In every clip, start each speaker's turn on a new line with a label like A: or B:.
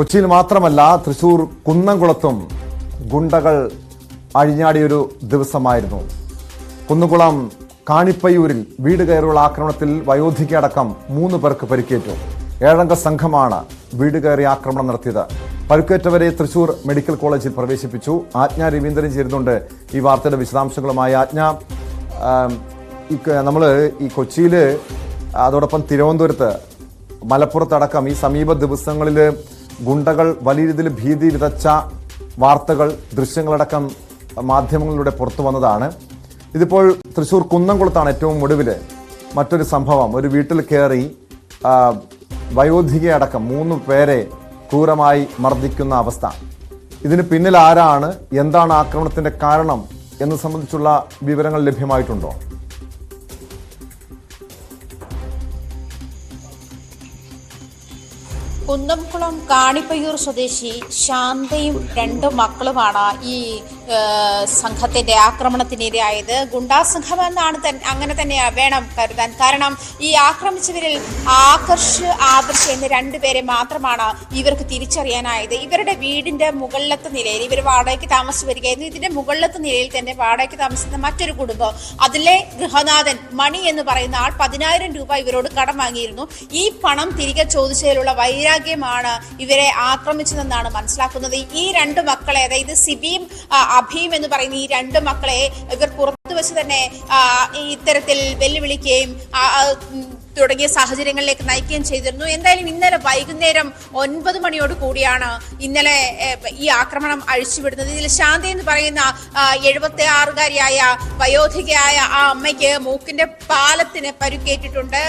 A: കൊച്ചിയിൽ മാത്രമല്ല തൃശൂർ കുന്നംകുളത്തും ഗുണ്ടകൾ അഴിഞ്ഞാടിയൊരു ദിവസമായിരുന്നു. കുന്നുകുളം കാണിപ്പയ്യൂരിൽ വീട് കയറിയുള്ള ആക്രമണത്തിൽ വയോധികയടക്കം മൂന്ന് പേർക്ക് പരിക്കേറ്റു. ഏഴംഗ സംഘമാണ് വീട് കയറി ആക്രമണം നടത്തിയത്. പരുക്കേറ്റവരെ തൃശൂർ മെഡിക്കൽ കോളേജിൽ പ്രവേശിപ്പിച്ചു. ആജ്ഞ രവീന്ദ്രൻ ചേരുന്നുണ്ട്. ഈ വാർത്തയുടെ വിശദാംശങ്ങളുമായി ആജ്ഞ. നമ്മൾ ഈ കൊച്ചിയിൽ അതോടൊപ്പം തിരുവനന്തപുരത്ത് മലപ്പുറത്തടക്കം ഈ സമീപ ദിവസങ്ങളിൽ ഗുണ്ടകൾ വലിയ രീതിയിൽ ഭീതി വിതച്ച വാർത്തകൾ ദൃശ്യങ്ങളടക്കം മാധ്യമങ്ങളിലൂടെ പുറത്തു വന്നതാണ്. ഇതിപ്പോൾ തൃശ്ശൂർ കുന്നംകുളത്താണ് ഏറ്റവും ഒടുവിൽ മറ്റൊരു സംഭവം. ഒരു വീട്ടിൽ കയറി വയോധികയടക്കം മൂന്ന് പേരെ ക്രൂരമായി മർദ്ദിക്കുന്ന അവസ്ഥ. ഇതിന് പിന്നിൽ ആരാണ്? എന്താണ് ആക്രമണത്തിന്റെ കാരണം? എന്ന് സംബന്ധിച്ചുള്ള വിവരങ്ങൾ ലഭ്യമായിട്ടുണ്ടോ?
B: കുന്നംകുളം കാണിപ്പയ്യൂർ സ്വദേശി ശാന്തയും രണ്ടു മക്കളുമാണ് ഈ സംഘത്തിന്റെ ആക്രമണത്തിനിരയായത് ഗുണ്ടാ സംഘം എന്നാണ് തൻ- അങ്ങനെ തന്നെ വേണം കരുതാൻ. കാരണം ഈ ആക്രമിച്ചവരിൽ ആകർഷ് ആദർശ് എന്ന രണ്ടുപേരെ മാത്രമാണ് ഇവർക്ക് തിരിച്ചറിയാനായത്. ഇവരുടെ വീടിന്റെ മുകളിലത്തെ നിലയിൽ ഇവർ വാടകയ്ക്ക് താമസിച്ചു വരികയായിരുന്നു. ഇതിന്റെ മുകളിലത്തെ നിലയിൽ തന്നെ വാടകയ്ക്ക് താമസിക്കുന്ന മറ്റൊരു കുടുംബം അതിലെ ഗൃഹനാഥൻ മണി എന്ന് പറയുന്ന ആൾ പതിനായിരം രൂപ ഇവരോട് കടം വാങ്ങിയിരുന്നു. ഈ പണം തിരികെ ചോദിച്ചതിലുള്ള വൈരാഗ്യമാണ് ഇവരെ ആക്രമിച്ചതെന്നാണ് മനസ്സിലാക്കുന്നത്. ഈ രണ്ട് മക്കളെ അതായത് സിബിയും ആ, അഭിയും എന്ന് പറയുന്ന ഈ രണ്ട് മക്കളെ ഇവർ പുറത്തു വെച്ച് തന്നെ ഇത്തരത്തിൽ വെല്ലുവിളിക്കുകയും തുടങ്ങിയ സാഹചര്യങ്ങളിലേക്ക് നയിക്കുകയും ചെയ്തിരുന്നു. എന്തായാലും ഇന്നലെ വൈകുന്നേരം ഒൻപത് മണിയോട് കൂടിയാണ് ഇന്നലെ ഈ ആക്രമണം അഴിച്ചുവിടുന്നത്. ഇതിൽ ശാന്തി എന്ന് പറയുന്ന എഴുപത്തി ആറുകാരിയായ വയോധികയായ ആ അമ്മയ്ക്ക് മൂക്കിന്റെ പാലത്തിന് പരുക്കേറ്റിട്ടുണ്ട്.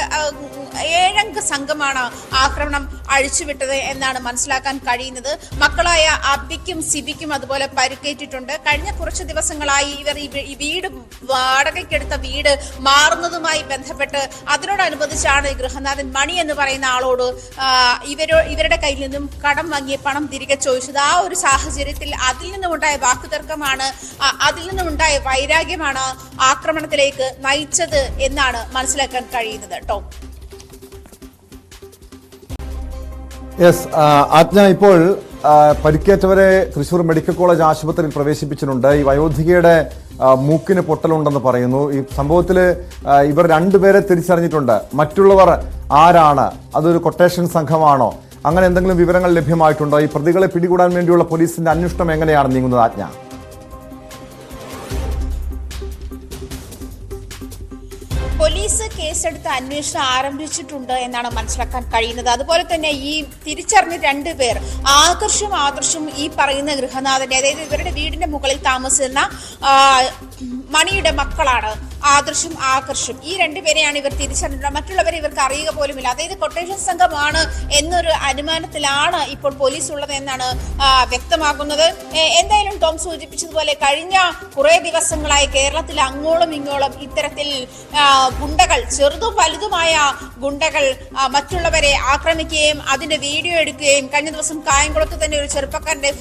B: ഏഴംഗ സംഘമാണ് ആക്രമണം അഴിച്ചുവിട്ടത് എന്നാണ് മനസ്സിലാക്കാൻ കഴിയുന്നത്. മക്കളായ അബിക്കും സിബിക്കും അതുപോലെ പരിക്കേറ്റിട്ടുണ്ട്. കഴിഞ്ഞ കുറച്ച് ദിവസങ്ങളായി ഇവർ ഈ വീട് വാടകയ്ക്കെടുത്ത വീട് മാറുന്നതുമായി ബന്ധപ്പെട്ട് അതിനോടനുബന്ധിച്ചാണ് ഗൃഹനാഥൻ മണി എന്ന് പറയുന്ന ആളോട് ഇവരോ ഇവരുടെ കയ്യിൽ നിന്നും കടം വാങ്ങിയ പണം തിരികെ ചോദിച്ചത്. ആ ഒരു സാഹചര്യത്തിൽ അതിൽ നിന്നുമുണ്ടായ വാക്കുതർക്കമാണ് അതിൽ നിന്നുമുണ്ടായ വൈരാഗ്യമാണ് ആക്രമണത്തിലേക്ക് നയിച്ചത് എന്നാണ് മനസ്സിലാക്കാൻ കഴിയുന്നത്. കേട്ടോ.
A: യെസ് ആജ്ഞ ഇപ്പോൾ പരിക്കേറ്റവരെ തൃശൂർ മെഡിക്കൽ കോളേജ് ആശുപത്രിയിൽ പ്രവേശിപ്പിച്ചിട്ടുണ്ട്. ഈ വയോധികയുടെ മൂക്കിന് പൊട്ടലുണ്ടെന്ന് പറയുന്നു. ഈ സംഭവത്തിൽ ഇവർ രണ്ടുപേരെ തിരിച്ചറിഞ്ഞിട്ടുണ്ട്. മറ്റുള്ളവർ ആരാണ്? അതൊരു കൊട്ടേഷൻ സംഘമാണോ? അങ്ങനെ എന്തെങ്കിലും വിവരങ്ങൾ ലഭ്യമായിട്ടുണ്ടോ? ഈ പ്രതികളെ പിടികൂടാൻ വേണ്ടിയുള്ള പോലീസിന്റെ അന്വേഷണം എങ്ങനെയാണ് നീങ്ങുന്നത് ആജ്ഞ?
B: പോലീസ് കേസെടുത്ത് അന്വേഷണം ആരംഭിച്ചിട്ടുണ്ട് എന്നാണ് മനസ്സിലാക്കാൻ കഴിയുന്നത്. അതുപോലെ തന്നെ ഈ തിരിച്ചറിഞ്ഞ രണ്ടുപേർ ആകർഷും ആദർശും ഈ പറയുന്ന ഗൃഹനാഥന്റെ അതായത് ഇവരുടെ വീടിന്റെ മുകളിൽ താമസിക്കുന്ന മണിയുടെ മക്കളാണ്. ആദർശും ആകർഷും. ഈ രണ്ടുപേരെയാണ് ഇവർ തിരിച്ചറിഞ്ഞിട്ടുള്ളത് മറ്റുള്ളവരെ ഇവർക്ക് അറിയുക പോലുമില്ല. അതായത് കൊട്ടേഷൻ സംഘമാണ് എന്നൊരു അനുമാനത്തിലാണ് ഇപ്പോൾ പോലീസ് ഉള്ളത് എന്നാണ് ആ, വ്യക്തമാകുന്നത്. എന്തായാലും ടോം സൂചിപ്പിച്ചതുപോലെ കഴിഞ്ഞ കുറേ ദിവസങ്ങളായി കേരളത്തിൽ അങ്ങോളം ഇങ്ങോളം ഇത്തരത്തിൽ ഗുണ്ടകൾ ചെറുതും വലുതുമായ ഗുണ്ടകൾ മറ്റുള്ളവരെ ആക്രമിക്കുകയും അതിന്റെ വീഡിയോ എടുക്കുകയും കഴിഞ്ഞ ദിവസം കായംകുളത്ത് തന്നെ ഒരു ചെറുപ്പക്കാരന്റെ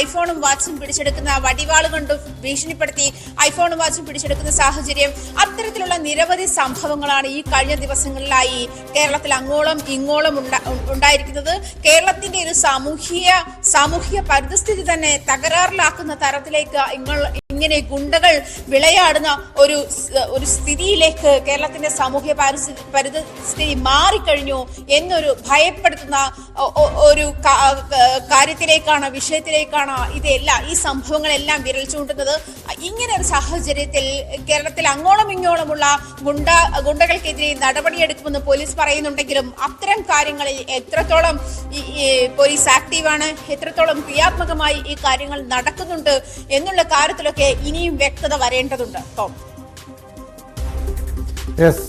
B: ഐഫോണും വാച്ചും പിടിച്ചെടുക്കുന്ന വടിവാൾ കൊണ്ട് ഭീഷണിപ്പെടുത്തി ഐഫോണും വാച്ചും പിടിച്ചെടുക്കുന്ന സാഹചര്യം അത്തരത്തിലുള്ള നിരവധി സംഭവങ്ങളാണ് ഈ കഴിഞ്ഞ ദിവസങ്ങളിലായി കേരളത്തിൽ അങ്ങോളം ഇങ്ങോളം ഉണ്ട- ഉണ്ടായിരിക്കുന്നത്. കേരളത്തിന്റെ ഒരു സാമൂഹിക സാമൂഹിക പരിതസ്ഥിതി തന്നെ തകരാറിലാക്കുന്ന തരത്തിലേക്ക് ഇങ്ങ- ഇങ്ങനെ ഗുണ്ടകൾ വിളയാടുന്ന ഒരു ഒരു സ്ഥിതിയിലേക്ക് കേരളത്തിന്റെ പരിസ്ഥിതി പരിതസ്ഥിതി മാറിക്കഴിഞ്ഞു എന്നൊരു ഭയപ്പെടുത്തുന്ന ഒരു കാര്യത്തിലേക്കാണ് വിഷയത്തിലേക്കാണ് ഇതെല്ലാം ഈ സംഭവങ്ങളെല്ലാം വിരൽ ചൂണ്ടുന്നത് ഇങ്ങനെ ഒരു സാഹചര്യത്തിൽ കേരളത്തിൽ അങ്ങോളം ഇങ്ങോളമുള്ള ഗുണ്ട ഗുണ്ടകൾക്കെതിരെ നടപടിയെടുക്കുമെന്ന് പോലീസ് പറയുന്നുണ്ടെങ്കിലും അത്തരം കാര്യങ്ങളിൽ എത്രത്തോളം പോലീസ് ആക്റ്റീവാണ് എത്രത്തോളം ക്രിയാത്മകമായി ഈ കാര്യങ്ങൾ നടക്കുന്നുണ്ട് എന്നുള്ള കാര്യത്തിലൊക്കെ ഇനിയും വ്യക്തത വരേണ്ടതുണ്ട്. ടോം.
A: യെസ്.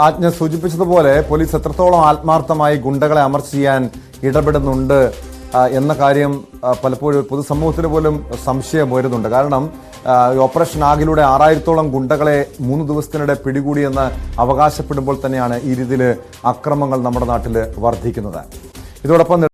A: ആജ്ഞ സൂചിപ്പിച്ചതുപോലെ പോലീസ് എത്രത്തോളം ആത്മാർത്ഥമായി ഗുണ്ടകളെ അമർച്ച ചെയ്യാൻ ഇടപെടുന്നുണ്ട് എന്ന കാര്യം പലപ്പോഴും പൊതുസമൂഹത്തിന് പോലും സംശയം വരുന്നുണ്ട് കാരണം ഓപ്പറേഷൻ ആഗിലൂടെ ആറായിരത്തോളം ഗുണ്ടകളെ മൂന്ന് ദിവസത്തിനിടെ പിടികൂടിയെന്ന് അവകാശപ്പെടുമ്പോൾ തന്നെയാണ് ഈ രീതിയിൽ അക്രമങ്ങൾ നമ്മുടെ നാട്ടിൽ വർദ്ധിക്കുന്നത്. ഇതോടൊപ്പം